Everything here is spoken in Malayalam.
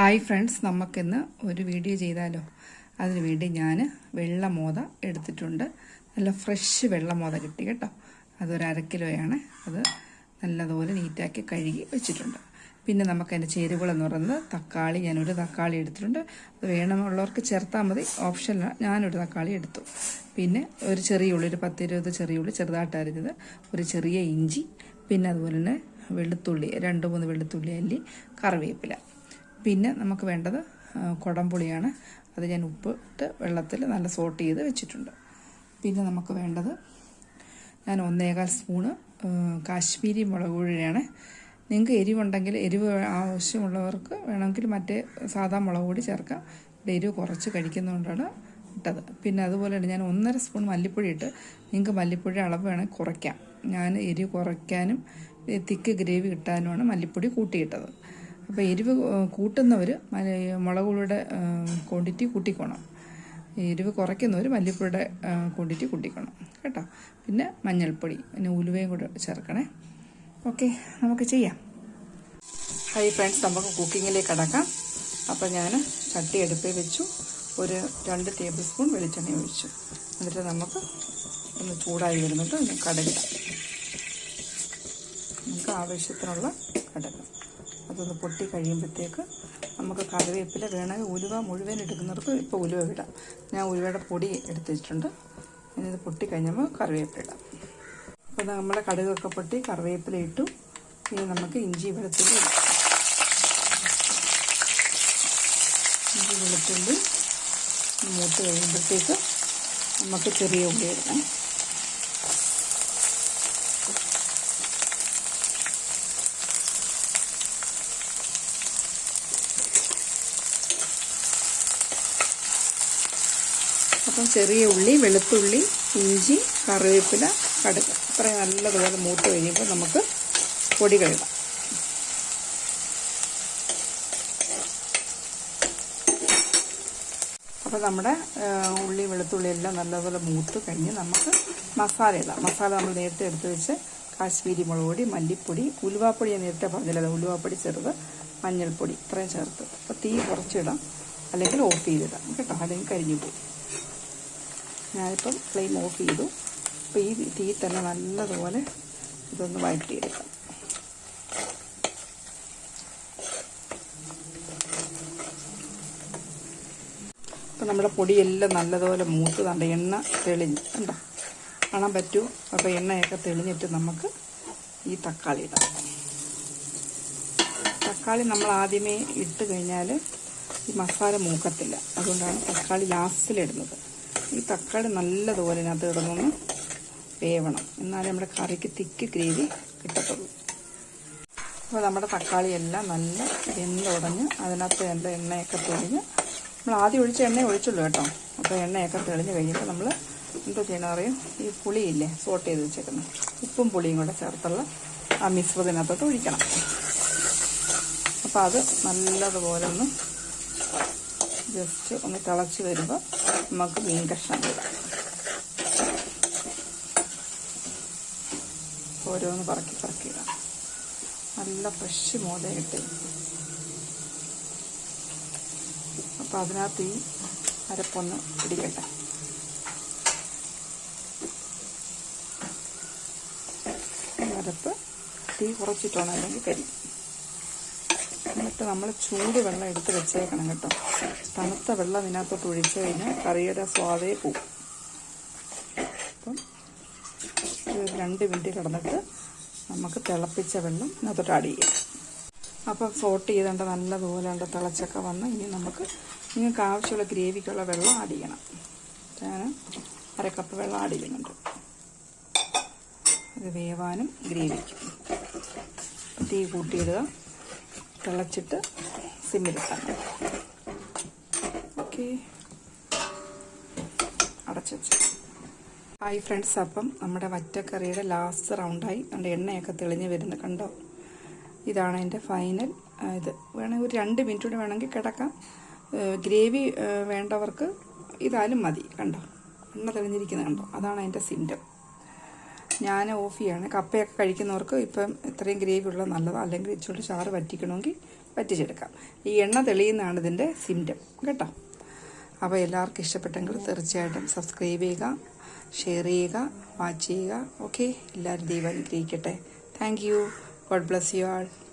ഹായ് ഫ്രണ്ട്സ് നമുക്കിന്ന് ഒരു വീഡിയോ ചെയ്താലോ? അതിനു വേണ്ടി ഞാൻ വെള്ളമോത എടുത്തിട്ടുണ്ട്. നല്ല ഫ്രഷ് വെള്ളമോത കിട്ടി കേട്ടോ. അതൊരു അര കിലോയാണ്. അത് നല്ലതുപോലെ നീറ്റാക്കി കഴുകി വെച്ചിട്ടുണ്ട്. പിന്നെ നമുക്ക് അതിന്റെ ചേരുവകളെന്ന് പറയുന്നത് തക്കാളി ഞാനൊരു തക്കാളി എടുത്തിട്ടുണ്ട്. അത് വേണമുള്ളവർക്ക് ചേർത്താൽ മതി. ഓപ്ഷനിലാണ് ഞാനൊരു തക്കാളി എടുത്തു. പിന്നെ ഒരു ചെറിയ ഉള്ളി ഒരു പത്തിരുപത് ചെറിയ ഉള്ളി ചെറുതായിട്ട് അരിഞ്ഞത്. ഒരു ചെറിയ ഇഞ്ചി പിന്നെ അതുപോലെ തന്നെ വെളുത്തുള്ളി രണ്ട് മൂന്ന് വെളുത്തുള്ളി അല്ലി കറിവേപ്പില. പിന്നെ നമുക്ക് വേണ്ടത് കുടംപുളിയാണ് അത് ഞാൻ ഉപ്പിട്ട് വെള്ളത്തിൽ നല്ല സോട്ട് ചെയ്ത് വെച്ചിട്ടുണ്ട്. പിന്നെ നമുക്ക് വേണ്ടത് ഞാൻ ഒന്നേകാൽ സ്പൂണ് കാശ്മീരി മുളക് പൊടിയാണ് നിങ്ങൾക്ക് എരിവുണ്ടെങ്കിൽ എരിവ് ആവശ്യമുള്ളവർക്ക് വേണമെങ്കിൽ മറ്റേ സാധാ മുളക് പൊടി ചേർക്കാം. ഇവിടെ എരിവ് കുറച്ച് കഴിക്കുന്നതുകൊണ്ടാണ് ഇട്ടത്. പിന്നെ അതുപോലെ തന്നെ ഞാൻ ഒന്നര സ്പൂൺ മല്ലിപ്പൊടി ഇട്ട് നിങ്ങൾക്ക് മല്ലിപ്പൊടി അളവ് വേണമെങ്കിൽ കുറയ്ക്കാം. ഞാൻ എരിവ് കുറയ്ക്കാനും തിക്ക് ഗ്രേവി കിട്ടാനുമാണ് മല്ലിപ്പൊടി കൂട്ടിയിട്ടത്. അപ്പോൾ എരിവ് കൂട്ടുന്നവർ മുളക് പൊടിയുടെ ക്വാണ്ടിറ്റി കൂട്ടിക്കോണം. എരിവ് കുറയ്ക്കുന്നവർ മല്ലിപ്പൊടിയുടെ ക്വാണ്ടിറ്റി കൂട്ടിക്കണം. കേട്ടോ? പിന്നെ മഞ്ഞൾപ്പൊടി പിന്നെ ഉലുവയും കൂടെ ചേർക്കണേ. ഓക്കെ നമുക്ക് ചെയ്യാം. ഹൈ ഫ്രണ്ട്സ് നമുക്ക് കുക്കിങ്ങിലേക്ക് അടക്കാം അപ്പോൾ ഞാൻ ചട്ടി അടുപ്പിൽ വെച്ചു. ഒരു രണ്ട് ടേബിൾ സ്പൂൺ വെളിച്ചെണ്ണ ഒഴിച്ചു. എന്നിട്ട് നമുക്ക് ഒന്ന് ചൂടായി വരുന്നിട്ട് കടകിടാം. നമുക്ക് ആവശ്യത്തിനുള്ള കടക്. അതൊന്ന് പൊട്ടി കഴിയുമ്പോഴത്തേക്ക് നമുക്ക് കറിവേപ്പില വേണമെങ്കിൽ ഉലുവ മുഴുവൻ എടുക്കുന്നവർക്ക് ഇപ്പോൾ ഉലുവ ഇടാം. ഞാൻ ഉലുവയുടെ പൊടി എടുത്തിട്ടുണ്ട്. ഇനി ഇത് പൊട്ടി കഴിഞ്ഞപ്പോൾ കറിവേപ്പില ഇടാം. അപ്പോൾ നമ്മളെ കടുകൊക്കെ പൊട്ടി കറിവേപ്പില ഇട്ടു. ഇനി നമുക്ക് ഇഞ്ചി വെളുത്തുള്ളി ഇഞ്ചി വെളുത്തുള്ളി മൂത്ത് കഴിയുമ്പോഴത്തേക്ക് നമുക്ക് ചെറിയ ഉള്ളി ഇടണം. അപ്പം ചെറിയ ഉള്ളി വെളുത്തുള്ളി ഇഞ്ചി കറിവേപ്പില കടുക്. ഇത്രയും നല്ലതുപോലെ മൂത്ത് കഴിയുമ്പോൾ നമുക്ക് പൊടി കഴുകാം. അപ്പോൾ നമ്മുടെ ഉള്ളി വെളുത്തുള്ളി എല്ലാം നല്ലതുപോലെ മൂത്ത് കഴിഞ്ഞ് നമുക്ക് മസാല ഇടാം. മസാല നമ്മൾ നേരത്തെ എടുത്ത് വെച്ച് കാശ്മീരി മുളക് പൊടി മല്ലിപ്പൊടി ഉലുവാപ്പൊടി ഞാൻ നേരത്തെ പറഞ്ഞില്ല ഉലുവാപ്പൊടി ചെറുത് മഞ്ഞൾപ്പൊടി ഇത്രയും ചേർത്ത്. അപ്പോൾ തീ കുറച്ചിടാം അല്ലെങ്കിൽ ഓഫ് ചെയ്തിടാം. കേട്ടോ അല്ലെങ്കിൽ കരിഞ്ഞു പോകും ഞാനിപ്പം ഫ്ലെയിം ഓഫ് ചെയ്തു. അപ്പോൾ ഈ തീ തന്നെ നല്ലതുപോലെ ഇതൊന്ന് വഴറ്റിയെടുക്കാം. അപ്പോൾ നമ്മുടെ പൊടിയെല്ലാം നല്ലതുപോലെ മൂത്ത് കണ്ട എണ്ണ തെളിഞ്ഞ്. കണ്ടോ? കാണാൻ പറ്റൂ? അപ്പോൾ എണ്ണയൊക്കെ തെളിഞ്ഞിട്ട് നമുക്ക് ഈ തക്കാളി ഇടാം. തക്കാളി നമ്മൾ ആദ്യമേ ഇട്ട് കഴിഞ്ഞാൽ ഈ മസാല മൂക്കത്തില്ല. അതുകൊണ്ടാണ് തക്കാളി ലാസ്റ്റിലിടുന്നത് ഈ തക്കാളി നല്ലതുപോലെ ഇതിനകത്ത് ഇടുന്നൊന്ന് വേവണം. എന്നാലേ നമ്മുടെ കറിക്ക് തിക്ക് ഗ്രേവി കിട്ടത്തുള്ളൂ. അപ്പോൾ നമ്മുടെ തക്കാളി എല്ലാം നല്ല വെന്തുടഞ്ഞ് അതിനകത്ത് എന്റെ എണ്ണയൊക്കെ തെളിഞ്ഞ് നമ്മൾ ആദ്യം ഒഴിച്ച എണ്ണ ഒഴിച്ചുള്ളൂ കേട്ടോ. അപ്പോൾ എണ്ണയൊക്കെ തെളിഞ്ഞ് കഴിയുമ്പോൾ നമ്മൾ എന്താ ചെയ്യണമെന്ന് അറിയും? ഈ പുളിയില്ലേ സോട്ട് ചെയ്ത് വെച്ചേക്കുന്നത്. ഉപ്പും പുളിയും കൂടെ ചേർത്തുള്ള ആ മിശ്രിതത്തിനകത്തോട്ട് ഒഴിക്കണം. അപ്പോൾ അത് നല്ലതുപോലെ ഒന്ന് ജസ്റ്റ് ഒന്ന് തിളച്ച് വരുമ്പോൾ നമുക്ക് മീൻ കഷ്ണം ഇടാം. ഓരോന്ന് പറക്കി പറക്കി ഇടാം. നല്ല ഫ്രഷ് മോത അപ്പൊ അതിനകത്ത് ഈ അരപ്പൊന്ന് പിടിക്കട്ടെ. അരപ്പ് തീ കുറച്ചിട്ടാണ് അല്ലെങ്കിൽ കരി. എന്നിട്ട് നമ്മൾ ചൂട് വെള്ളം എടുത്ത് വെച്ചേക്കണം കേട്ടോ. തണുത്ത വെള്ളം ഇതിനകത്തോട്ട് ഒഴിച്ചു കഴിഞ്ഞാൽ കറിയുടെ സ്വാദേ പോവും. അപ്പം രണ്ട് മിനിറ്റ് കിടന്നിട്ട് നമുക്ക് തിളപ്പിച്ച വെള്ളം ഇതിനകത്തോട്ട് ആഡ് ചെയ്യാം. അപ്പം സോട്ട് ചെയ്തേണ്ട നല്ലതുപോലെ ഉണ്ട് തിളച്ചൊക്കെ വന്ന് ഇനി നമുക്ക് നിങ്ങൾക്ക് ആവശ്യമുള്ള ഗ്രേവിക്കുള്ള വെള്ളം ആഡ് ചെയ്യണം. ഞാൻ അര കപ്പ് വെള്ളം ആഡ് ചെയ്യുന്നുണ്ട്. അത് വേവാനും ഗ്രേവിക്കും. തീ കൂട്ടിയിടുക. തിളച്ചിട്ട് സിമ്മിലിട്ടാൽ ഓക്കെ. അടച്ചു വെച്ചു. ഹായ് ഫ്രണ്ട്സ് അപ്പം നമ്മുടെ വറ്റക്കറിയുടെ ലാസ്റ്റ് റൗണ്ടായി നമ്മുടെ എണ്ണയൊക്കെ തെളിഞ്ഞ് വരുന്നു കണ്ടോ? ഇതാണ് എന്റെ ഫൈനൽ ഇത് വേണമെങ്കിൽ ഒരു രണ്ട് മിനിറ്റ് കൂടി വേണമെങ്കിൽ കിടക്കാം. ഗ്രേവി വേണ്ടവർക്ക് ഇതായാലും മതി. കണ്ടോ? എണ്ണ തെളിഞ്ഞിരിക്കുന്നത് കണ്ടോ? അതാണ് അതിന്റെ സിംറ്റം ഞാൻ ഓഫ് ചെയ്യാണ്. കപ്പയൊക്കെ കഴിക്കുന്നവർക്ക് ഇപ്പം ഇത്രയും ഗ്രേവി ഉള്ളത് നല്ലതാണ് അല്ലെങ്കിൽ ഇച്ചിരി ചാറ് വറ്റിക്കണമെങ്കിൽ വറ്റിച്ചെടുക്കാം. ഈ എണ്ണ തെളിയുന്നതാണ് ഇതിന്റെ സിംറ്റം. കേട്ടോ? അപ്പോൾ എല്ലാവർക്കും ഇഷ്ടപ്പെട്ടെങ്കിൽ തീർച്ചയായിട്ടും സബ്സ്ക്രൈബ് ചെയ്യുക ഷെയർ ചെയ്യുക വാച്ച് ചെയ്യുക. ഓക്കെ? എല്ലാവരും ദൈവം അനുഗ്രഹിക്കട്ടെ. Thank you. God bless you all.